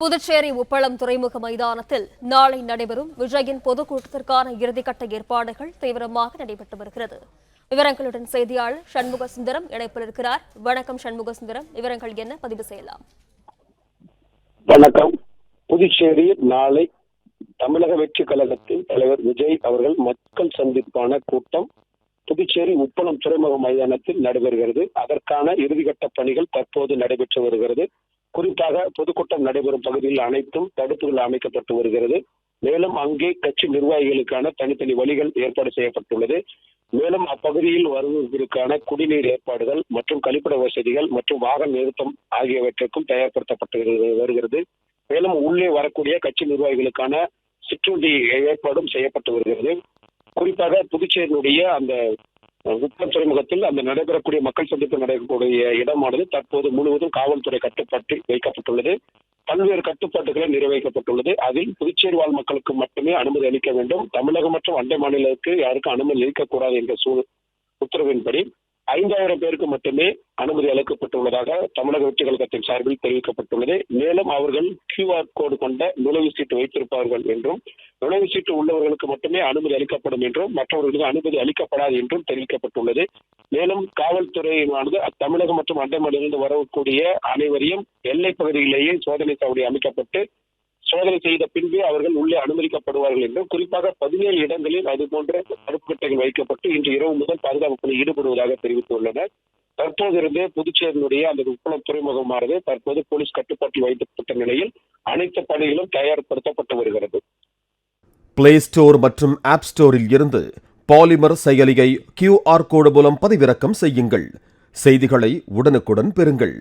புதுச்சேரி உப்பளம் துறைமுக மைதானத்தில் நாளை நடைபெறும் விஜயின் பொதுக்கூட்டத்திற்கான இறுதிக்கட்ட ஏற்பாடுகள் தீவிரமாக நடைபெற்று வருகிறது. விவரங்களுடன் செய்தியாளர் சண்முக சுந்தரம் இணைப்பில் இருக்கிறார். வணக்கம் சண்முக சுந்தரம். விவரங்கள் என்ன? பதிவு செய்யலாம். வணக்கம். புதுச்சேரி நாளை தமிழக வெற்றி கழகத்தின் தலைவர் விஜய் அவர்கள் மக்கள் சந்திப்பான கூட்டம் புதுச்சேரி உப்பளம் துறைமுக மைதானத்தில் நடைபெறுகிறது. அதற்கான இறுதிக்கட்ட பணிகள் தற்போது நடைபெற்று வருகிறது. குறிப்பாக பொதுக்கூட்டம் நடைபெறும் பகுதியில் அனைத்தும் தடுப்புகள் அமைக்கப்பட்டு வருகிறது. மேலும் அங்கே கட்சி நிர்வாகிகளுக்கான தனித்தனி வழிகள் ஏற்பாடு செய்யப்பட்டுள்ளது. மேலும் அப்பகுதியில் வருவதற்கான குடிநீர் ஏற்பாடுகள் மற்றும் கழிப்பிட வசதிகள் மற்றும் வாகன நிறுத்தம் ஆகியவற்றுக்கும் தயார்படுத்தப்பட்டு வருகிறது. மேலும் உள்ளே வரக்கூடிய கட்சி நிர்வாகிகளுக்கான சிற்றுண்டி ஏற்பாடும் செய்யப்பட்டு வருகிறது. குறிப்பாக புதுச்சேரியினுடைய அந்த உப்பம் துறைமுகத்தில் அந்த நடைபெறக்கூடிய மக்கள் சந்திப்பு நடைபெறக்கூடிய இடமானது தற்போது முழுவதும் காவல்துறை கட்டுப்பாட்டில் வைக்கப்பட்டுள்ளது. பல்வேறு கட்டுப்பாட்டுகளை நிறைவேற்றப்பட்டுள்ளது. அதில் புதுச்சேரி வாழ் மக்களுக்கு மட்டுமே அனுமதி அளிக்க வேண்டும். தமிழகம் மற்றும் அண்டை மாநிலத்துக்கு யாருக்கும் அனுமதி அளிக்கக்கூடாது என்ற சூழ் உத்தரவின்படி ஐந்தாயிரம் பேருக்கு மட்டுமே அனுமதி அளிக்கப்பட்டுள்ளதாக தமிழக வெற்றி கழகத்தின் சார்பில் தெரிவிக்கப்பட்டுள்ளது. மேலும் அவர்கள் கியூஆர் கோடு கொண்ட நுழைவு சீட்டு வைத்திருப்பார்கள் என்றும் நுழைவு சீட்டு உள்ளவர்களுக்கு மட்டுமே அனுமதி அளிக்கப்படும் என்றும் மற்றவர்களுக்கு அனுமதி அளிக்கப்படாது என்றும் தெரிவிக்கப்பட்டுள்ளது. மேலும் காவல்துறையினானது தமிழகம் மற்றும் அண்டை மாநிலத்திலிருந்து வரக்கூடிய அனைவரையும் எல்லை பகுதியிலேயே சோதனை சாவடி அமைக்கப்பட்டு சோதனை செய்த பின்பு அவர்கள் உள்ளே அனுமதிக்கப்படுவார்கள் என்றும் குறிப்பாக பதினேழு இடங்களில் அது போன்ற தடுப்புக்கட்டைகள் வைக்கப்பட்டு இன்று இரவு முதல் பாதுகாப்பு பணி ஈடுபடுவதாக தெரிவித்துள்ளனர். தற்போது இருந்து புதுச்சேரியினுடைய அந்த உப்பளம் துறைமுகமானது தற்போது போலீஸ் கட்டுப்பாட்டில் வைக்கப்பட்ட நிலையில் அனைத்து பணிகளும் தயார்படுத்தப்பட்டு வருகிறது. பிளே ஸ்டோர் மற்றும் ஆப் ஸ்டோரில் இருந்து பாலிமர் செயலியை கியூஆர் கோடு மூலம் பதிவிறக்கம் செய்யுங்கள். செய்திகளை உடனுக்குடன் பெறுங்கள்.